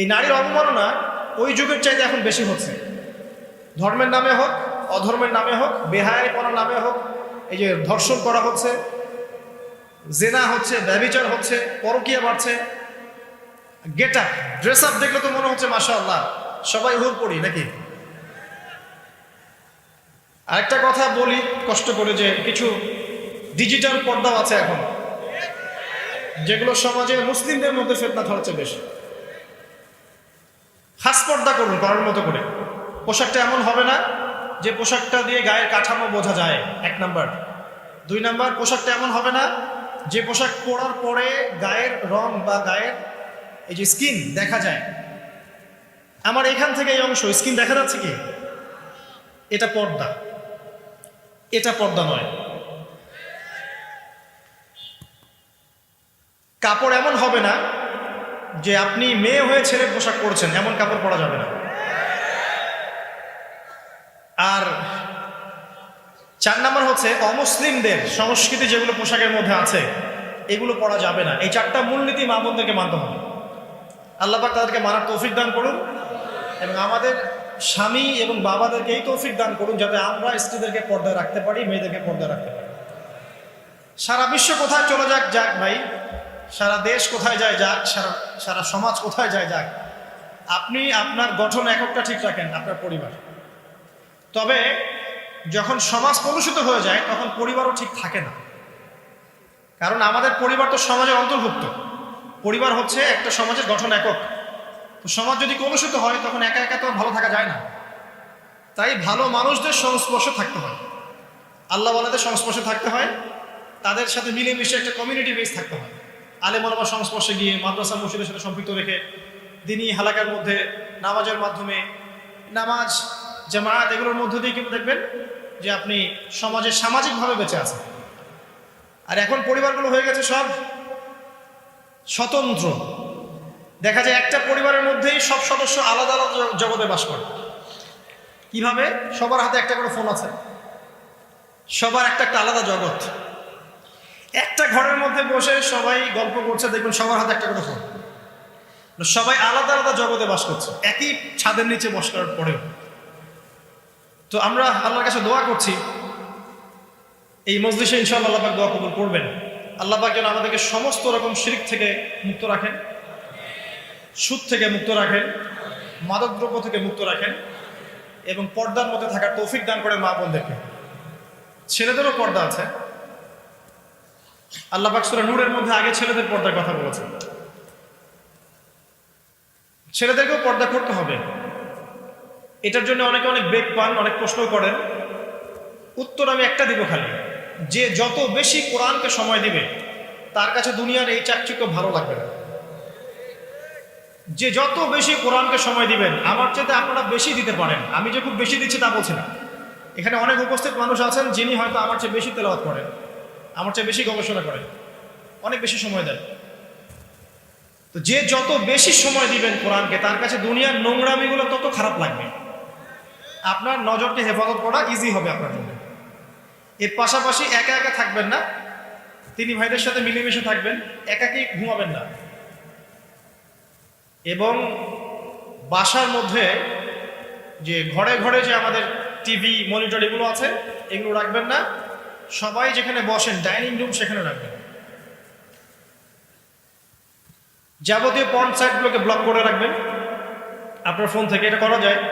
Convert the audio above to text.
এই নারীর অবমাননা ওই যুগের চাইতে এখন বেশি হচ্ছে। ধর্মের নামে হোক, অধর্মের নামে হোক বেহায় করার নামে হোক, এই যে ধর্ষণ করা হচ্ছে, জেনা হচ্ছে ব্যবিচার হচ্ছে, পরকিয়া বাড়ছে গেট আপ ড্রেস আপ দেখলে তো মনে হচ্ছে মাসা আল্লাহ সবাই হুর পড়ি নাকি? আরেকটা কথা বলি, কষ্ট করে যে কিছু ডিজিটাল পর্দাও আছে এখন, যেগুলো সমাজে মুসলিমদের মধ্যে ফেতনা ধরেছে বেশ। পর্দা করুন, করার মতো করে। পোশাকটা এমন হবে না যে পোশাকটা দিয়ে গায়ের কাঠামো বোঝা যায়। এক নাম্বার। দুই নাম্বার, পোশাকটা এমন হবে না যে পোশাক পরার পরে গায়ের রং বা গায়ের এই যে স্কিন দেখা যায়। আমার এখান থেকে এই অংশ, স্কিন দেখা যাচ্ছে কি? এটা পর্দা। এটা পর্দা নয়। কাপড় এমন হবে না যে আপনি মেয়ে হয়ে ছেলের পোশাক পরছেন, এমন কাপড় পরা যাবে না। আর চার নাম্বার হচ্ছে অমুসলিমদের সংস্কৃতি যেগুলো পোশাকের মধ্যে আছে, এগুলো পরা যাবে না। এই চারটা মূলনীতি মা বোনদেরকে মানতে হবে। আল্লাপাক তাদেরকে মানার তৌফিক দান করুন এবং আমাদের স্বামী এবং বাবাদেরকে এই তৌফিক দান করুন যাতে আমরা স্ত্রীদেরকে পর্দায় রাখতে পারি, মেয়েদেরকে পর্দায় রাখতে পারি। সারা বিশ্ব কোথায় চলে যাক যাক ভাই সারা দেশ কোথায় যায় যাক, সারা সারা সমাজ কোথায় যায় যাক। আপনি, আপনার গঠন এককটা ঠিক রাখেন, আপনার পরিবার। তবে যখন সমাজ কলুষিত হয়ে যায়, তখন পরিবারও ঠিক থাকে না। কারণ আমাদের পরিবার তো সমাজের অন্তর্ভুক্ত। পরিবার হচ্ছে একটা সমাজের গঠন একক। তো সমাজ যদি কলুষিত হয়, তখন একা একা তো ভালো থাকা যায় না। তাই ভালো মানুষদের সংস্পর্শে থাকতে হয়। আল্লাহ ওয়ালাদের সংস্পর্শে থাকতে হয়। তাদের সাথে মিলেমিশে একটা কমিউনিটি বেস থাকতে হয়। আলেম আলমার সংস্পর্শে গিয়ে মাদ্রাসা মসজিদের সাথে সম্পৃক্ত রেখে দিনই হালাকার মধ্যে নামাজের মাধ্যমে নামাজ, জামায়াত এগুলোর মধ্য দিয়ে কিন্তু দেখবেন যে আপনি সমাজে সামাজিকভাবে বেঁচে আছেন। আর এখন পরিবারগুলো হয়ে গেছে সব স্বতন্ত্র। দেখা যায় একটা পরিবারের মধ্যেই সব সদস্য আলাদা আলাদা জগতে বাস করে। কীভাবে? সবার হাতে একটা করে ফোন আছে। সবার একটা একটা আলাদা জগৎ। ঘরের মধ্যে বসে সবাই গল্প করছে, দেখবেন সবার হাতে একটা করে ফোন। সবাই আলাদা আলাদা জগতে বাস করছে, একই ছাদের নিচে বস করার পরেও। তো আমরা আল্লাহর কাছে দোয়া করছি, এই মজলিসে ইনশাআল্লাহ আল্লাপাক দোয়া কবুল করবেন। আল্লাহ পাক যেন আমাদেরকে সমস্ত রকম শিরিক থেকে মুক্ত রাখেন, সুদ থেকে মুক্ত রাখেন, মাদকদ্রব্য থেকে মুক্ত রাখেন, এবং পর্দার মধ্যে থাকার তৌফিক দান করেন মা বোনদেরকে। ছেলেদেরও পর্দা আছে। আল্লাহ পাক সূরা নূরের মধ্যে আগে ছেলেদের পর্দার কথা বলেছেন। ছেলেদেরকেও পর্দা করতে হবে। এটার জন্য অনেকে অনেক বেগ পান, অনেক প্রশ্ন করেন। উত্তর আমি একটা দিব খালি। যে যত বেশি কোরআনকে সময় দিবে, তার কাছে দুনিয়ার এই চাকচিক্য ভালো লাগবে না। যে যত বেশি কোরআনকে সময় দিবেন, আমার চেয়ে আপনারা বেশি দিতে পারেন। আমি যে খুব বেশি দিচ্ছি তা বলছি না। এখানে অনেক উপস্থিত মানুষ আছেন, যিনি হয়তো আমার চেয়ে বেশি তেলাওয়াত করেন। আমার চেয়ে বেশি গবেষণা করে। অনেক বেশি সময় দেয়। তো যে যত বেশি সময় দিবেন কোরআনকে, তার কাছে দুনিয়ার নোংরামিগুলো তত খারাপ লাগবে। আপনার নজরকে হেফাজত করা ইজি হবে আপনার জন্য। এর পাশাপাশি একা একা থাকবেন না। তিনি ভাইদের সাথে মিলেমিশে থাকবেন একাকি ঘুমাবেন না। এবং বাসার মধ্যে যে ঘরে ঘরে যে আমাদের টিভি, মনিটর এগুলো আছে, এগুলো রাখবেন না। সবাই যেখানে বসেন, ডাইনিং রুম সেখানে রাখবেন। যাবতীয় পন সাইটগুলোকে ব্লক করে রাখবেন। আপনার ফোন থেকে এটা করা যায়।